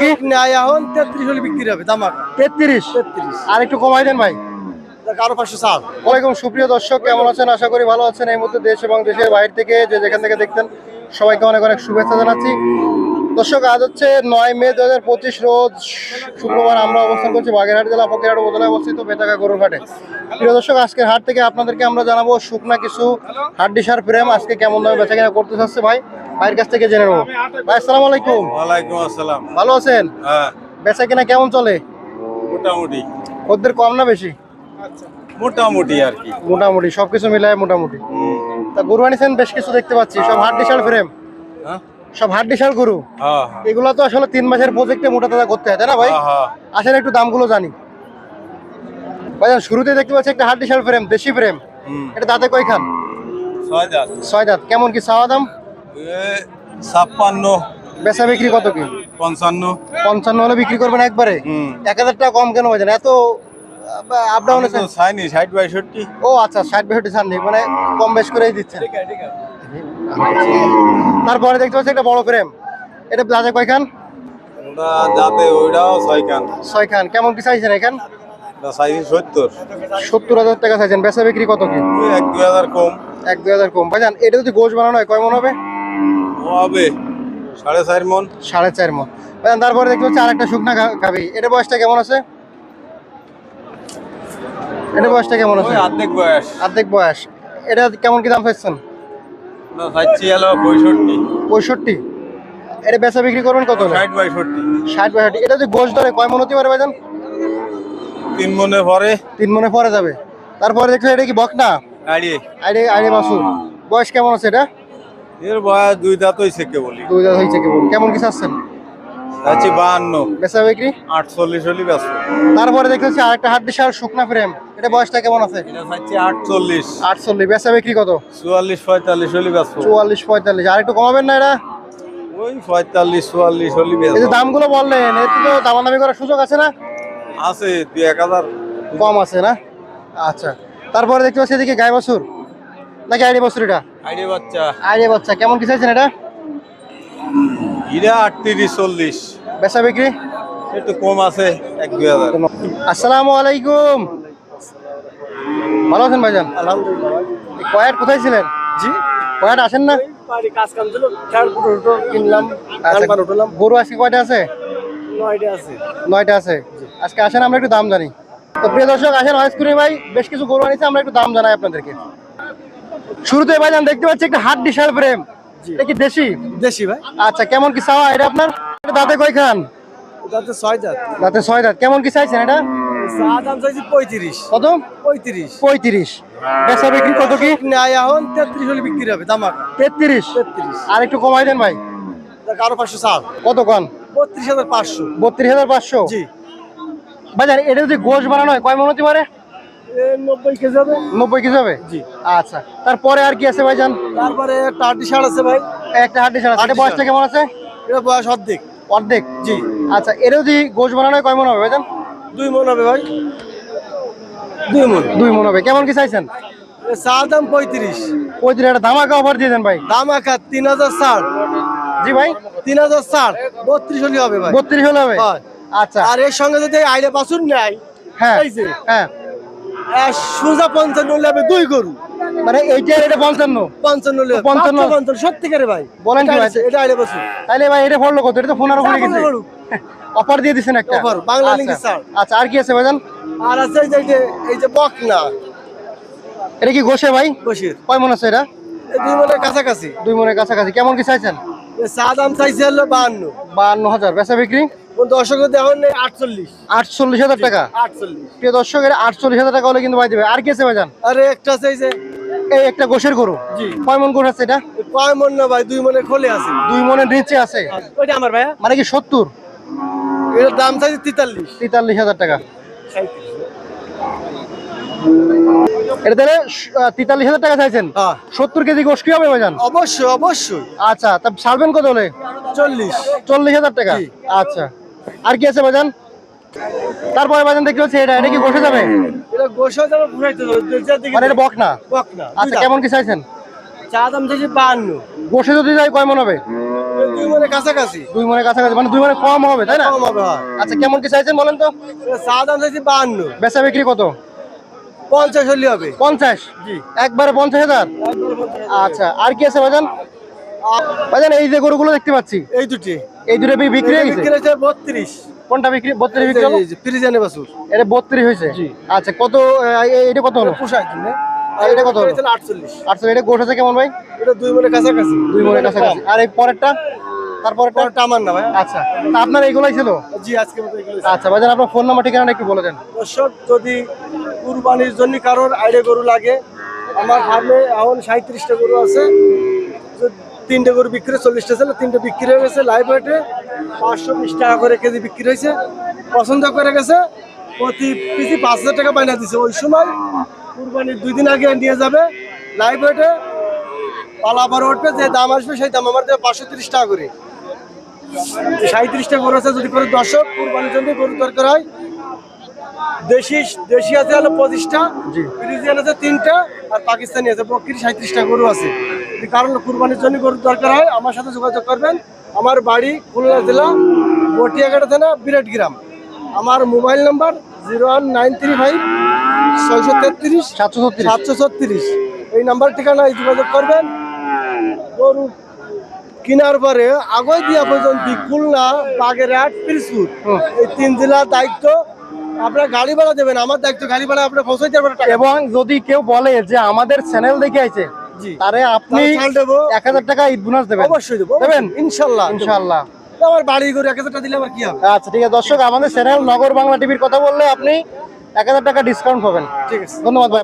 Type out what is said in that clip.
কি নেয় এখন তেত্রিশ হলে বিক্রি হবে দামাক তেত্রিশ? তেত্রিশ। আর একটু কমাই দেন ভাই। সাত ওয়ালাইকুম সুপ্রিয় দর্শক কেমন আছেন? আশা করি ভালো আছেন। এই মুহূর্তে দেশ এবং দেশের বাইরে থেকে যে যেখান থেকে দেখতেন সবাইকে অনেক অনেক শুভেচ্ছা জানাচ্ছি। দর্শক আজ হচ্ছে নয় মে দু হাজার পঁচিশ রোজ শুক্রবার আমরা অবস্থান করছি বাগেরহাট জেলা ফকিরহাট উপজেলায় অবস্থিত বেতাকা প্রিয় দর্শক আজকের হাট থেকে আপনাদেরকে আমরা জানাব শুকনা কিছু হাড্ডি সার প্রেম। আজকে কেমন দামে বেচা কেনা করতে চাচ্ছে ভাই? ভাইয়ের কাছ থেকে জেনে নেব। ভাই আসসালামু আলাইকুম। ওয়ালাইকুম আসসালাম। ভালো আছেন? হ্যাঁ। বেচা কেনা কেমন চলে? মোটামুটি। খদ্দের কম না বেশি? মোটামুটি আর কি। মোটামুটি সবকিছু মিলায় মোটামুটি। তা গরু আনিছেন বেশ কিছু দেখতে পাচ্ছি সব হাট ডিশাল ফ্রেম। হ্যাঁ। সব হাট ডিশাল গরু। হ্যাঁ এগুলো তো আসলে তিন মাসের প্রজেক্টে মোটা তাজা করতে হয় তাই না ভাই? হ্যাঁ, হ্যাঁ। আসেন একটু দামগুলো জানি। ভাই শুরুতে দেখতে পাচ্ছি একটা হাট ডিশাল ফ্রেম দেশি ফ্রেম। এটা দাঁতে কয় খান ছয় দাঁত। ছয় দাঁত। কেমন কি চাওয়া দাম? ছাপ্পান্ন। বেচা বিক্রি কত কি? পঞ্চান্ন। পঞ্চান্ন হলে বিক্রি করবেন একবারে? এক হাজার টাকা কম কেন ভাইজান এত আপ ডাউন ষাট বাইষট্টি ও আচ্ছা ষাট বাষট্টি ছাড় মানে কম বেশ করেই দিচ্ছেন তারপরে দেখতে পাচ্ছি একটা বড় ফ্রেম এটা দাঁতে কয় খান ওটা যাতে ওইটাও ছয় কান ছয় খান কেমন কি চাইছেন এখান? চাইছি সত্তর। সত্তর হাজার টাকা চাইছেন। বেচা বিক্রি কত কি? এক দুই হাজার কম। এক দুই হাজার কম। ভাইজান এটা যদি গোশ বানানো হয় কয় মন হবে? হবে? সাড়ে চার মন? সাড়ে চার মন। তারপরে দেখতে পাচ্ছি আরেকটা শুকনা গা- এটা বয়সটা কেমন আছে? এটা বয়সটা কেমন আছে? অর্ধেক বয়স। অর্ধেক বয়স। এটা কেমন কি দাম চাইছেন চাইছি হলো পঁয়ষট্টি। পঁয়ষট্টি। এটা বেচা বিক্রি করবেন কত ষাট বাষট্টি এটা যদি গোশ ধরে কয় মন হতে পারে ভাইজান? তিন মনে পরে। তিন মনে পরে যাবে। তারপরে দেখছ এটা কি বক না আইডি আইডি বয়স কেমন আছে এটা? এর বয়স দুই দাঁত হয়েছে কে বলি দুই দাঁত হয়েছে কেবল। কেমন কি চাচ্ছেন? চাইছি বাহান্ন। বেচা বিক্রি? আটচল্লিশ হলি ব্যস্ত তারপরে দেখতেছি আরেকটা হাট বিশাল শুকনা ফ্রেম এটা বয়সটা কেমন আছে? এটা চাইছি আটচল্লিশ। আটচল্লিশ। বেচা বিক্রি কত? চুয়াল্লিশ পঁয়তাল্লিশ হলি ব্যস্ত চুয়াল্লিশ পঁয়তাল্লিশ। আর একটু কমাবেন না এটা ওই পঁয়তাল্লিশ চুয়াল্লিশ হলি এই যে দামগুলো বললেন এতে তো দামাদামি করার সুযোগ আছে না? আছে দুই এক হাজার। কম আছে না? আচ্ছা। তারপরে দেখতে পাচ্ছি এদিকে গায়ে বাছুর। নাকি আইডি বাছুর এটা? আইডি বাচ্চা। আইডি বাচ্চা কেমন কি চাইছেন এটা? ইরা আটত্রিশ চল্লিশ। বেচা বিক্রি? একটু কম আছে এক দুই হাজার। আসসালামু আলাইকুম। ভালো আছেন ভাইজান? আলহামদুলিল্লাহ। কয়াট কোথায় ছিলেন? জি। কয়াট আসেন না? বাড়ি কাজ কাম ছিল চার ফুটো ফুটো কিনলাম আচ্ছা, গরু আজকে কয়টা আছে? নয়টা আছে। নয়টা আছে। আজকে আসেন আমরা একটু দাম জানি। তো প্রিয় দর্শক আসেন হয়েস করি ভাই বেশ কিছু গরু আনিছে আমরা একটু দাম জানাই আপনাদেরকে। শুরুতে ভাইজান দেখতে পাচ্ছি একটা হাট ডিশাল ফ্রেম এটা কি দেশি? দেশি ভাই। আচ্ছা কেমন কি চাওয়া এটা আপনার? দাঁতে কয় খান তাতে ছয় দাঁত। দাঁতে ছয় দাঁত। কেমন কি চাইছেন এটা? দাম চাইছি পঁয়ত্রিশ। কত? পঁয়ত্রিশ। পঁয়ত্রিশ। বেচা বিক্রি কত কি? নেয় এখন তেত্রিশ হলে বিক্রি হবে দামাক। তেত্রিশ। তেত্রিশ। আর একটু কমাই দেন ভাই। আরও পাঁচশো সাত কত কন? বত্রিশ হাজার পাঁচশো। বত্রিশ হাজার পাঁচশো? জি। ভাইজান এটা যদি গোশ বানানো হয় কয় মন হতে পারে? নব্বই কেজি হবে নব্বই কেজি হবে জি। আচ্ছা। তারপরে আর কি আছে ভাইজান? তারপরে একটা আটি শাড় আছে ভাই। একটা হাড্ডি এটা হাড্ডি বয়সটা কেমন আছে? এটা বয়স অর্ধেক। অর্ধেক? জি। আচ্ছা এটা যদি গোশ বানানো হয় কয় মন হবে ভাইজান? দুই মন হবে ভাই। দুই মন। দুই মন হবে। কেমন কি চাইছেন? চা দাম পঁয়ত্রিশ। পঁয়ত্রিশ একটা ধামাকা অফার দিয়ে দেন ভাই। দাম তিন হাজার ষাট। জি ভাই। তিন হাজার ষাট। বত্রিশ হলে হবে ভাই। বত্রিশ হলে হবে? আচ্ছা। আর এর সঙ্গে যদি আইলে বাসুন নেয় হ্যাঁ। হ্যাঁ। সোজা পঞ্চান্ন হলে হবে দুই গরু। মানে এইটা এটা পঞ্চান্ন? পঞ্চান্ন হলে পঞ্চান্ন? পঞ্চান্ন সত্যিকারে ভাই। বলেন কি ভাই? এটা আইলে বাসুন। তাইলে ভাই এটা পড়ল কত এটা তো ফোন পড়ে গেছে। অফার দিয়ে দিছেন একটা। Offer, বাংলা আচ্ছা। আচ্ছা আর কি আছে ভাইজান? আর আছে এই যে এই যে বক না এটা কি গোশে ভাই? কয় মন আছে এটা? দুই মনের কাছাকাছি। দুই মনের কাছাকাছি। কেমন কি চাইছেন? চা দাম চাইছে হলো বাহান্ন। বান্ন হাজার। বেচা বিক্রি? কোন দর্শক নেই? আটচল্লিশ। আটচল্লিশ হাজার টাকা? আটচল্লিশ। প্রিয় দর্শক আটচল্লিশ হাজার টাকা হলে কিন্তু ভাই দেবে। আর কি আছে ভাইজান আরে একটা আছে এই যে এই একটা গোশের গরু। কয় মন গরু আছে এটা? কয় মন না ভাই দুই মনে খোলে আছে। দুই মনের নিচে আছে। ওইটা আমার ভাইয়া। মানে কি সত্তর? দাম চাইছে তেতাল্লিশ। তেতাল্লিশ হাজার টাকা। এটা তাহলে তেতাল্লিশ হাজার টাকা চাইছেন? হ্যাঁ। সত্তর কেজি গোশ কি হবে ভাইজান অবশ্যই অবশ্যই। আচ্ছা তা ছাড়বেন কত হলে? চল্লিশ। চল্লিশ হাজার টাকা? আচ্ছা। আর কি আছে ভাইজান তারপরে ভাইজান দেখতে পাচ্ছি এটা এটা কি বসে যাবে? গোসা মানে এটা বক না? বক না আচ্ছা কেমন কি চাইছেন? চা দাম চাইছে বাহান্ন। বসে যদি যায় কয় মন হবে? দুই মনে কাছাকাছি। দুই কাছাকাছি মানে দুই মনে কম হবে তাই না? কম হবে আচ্ছা কেমন কি চাইছেন বলেন তো? চা দাম চাইছি বাহান্ন। বেচা বিক্রি কত? পঞ্চাশ হলে হবে। পঞ্চাশ? জি। একবারে পঞ্চাশ হাজার? আচ্ছা আর কি আছে ভাইজান ভাইজান এই যে গরুগুলো দেখতে পাচ্ছি। এই দুটি। এই দুটো বিক্রি হয়ে গেছে? বিক্রি হচ্ছে বত্রিশ। কোনটা বিক্রি বত্রিশ বিক্রি হলো? ফ্রিজানে বাসুর এটা বত্রিশ হয়েছে? আচ্ছা কত এটা কত হলো? পোষায় জন্য। আর এটা কত হলো? আটচল্লিশ। আচ্ছা এটা গোট আছে কেমন ভাই? এটা দুই মনে কাছাকাছি। দুই মনের কাছাকাছি। আর এই পরেরটা? তারপরেরটা? পরটা আমার না ভাই। আচ্ছা তা আপনার এইগুলাই ছিল? জি আজকে মতো এগুলো আচ্ছা ভাইজান আপনার ফোন নাম্বার ঠিকানা একটু বলে দেন। দর্শক যদি কুরবানির জন্য কারোর আইডে গরু লাগে আমার ফার্মে এখন সাঁত্রিশটা গরু আছে। তিনটে গরু বিক্রি চল্লিশটা ছিল তিনটে বিক্রি হয়ে গেছে লাইভ ওয়েটে পাঁচশো বিশ টাকা করে কেজি বিক্রি হয়েছে। পছন্দ করে গেছে প্রতি পিসি পাঁচ হাজার টাকা বাইনা দিছে। ওই সময় কুরবানির দুই দিন আগে নিয়ে যাবে লাইভ ওয়েটে পালা আবার উঠবে যে দাম আসবে সেই দাম আমার দেবে পাঁচশো তিরিশ টাকা করে। সাঁত্রিশটা গরু আছে যদি করে দর্শক কুরবানির জন্য গরু দরকার হয়। দেশি দেশি আছে হলো পঁচিশটা ফ্রিজিয়ান আছে তিনটা আর পাকিস্তানি আছে। বকরি সাঁত্রিশটা গরু আছে। কারণ কুরবানির জন্য গরুর দরকার হয়। আমার সাথে যোগাযোগ করবেন। আমার বাড়ি খুলনা জেলা, বটিয়াঘাটা থানা, বিরাট গ্রাম। আমার mobile number zero one nine three five, ছয়শো তেত্রিশ, সাতশো সাতশো ছত্রিশ। এই নাম্বার ঠিকানায় যোগাযোগ করবেন। গরু কেনার পরে আগে দিয়া পর্যন্ত খুলনা, বাগেরহাট পিরসপুর এই তিন জেলার দায়িত্ব আপনার গাড়ি ভাড়া দেবেন। আমার দায়িত্ব গাড়ি ভাড়া আপনার পৌঁছাইতে এবং যদি কেউ বলে যে আমাদের চ্যানেল দেখে আইছে জি তারে আপনি। এক হাজার টাকা ঈদ বোনাস দেবেন। অবশ্যই দেবো দেবেন? ইনশাল্লাহ। ইনশাল্লাহ। ইনশাআল্লাহ আমার বাড়ি করে এক হাজার টাকা দিলে আমার কি হবে? আচ্ছা ঠিক আছে। দর্শক আমাদের চ্যানেল নগর বাংলা টিভির কথা বললে আপনি এক হাজার টাকা ডিসকাউন্ট পাবেন। ঠিক আছে। ধন্যবাদ ভাই।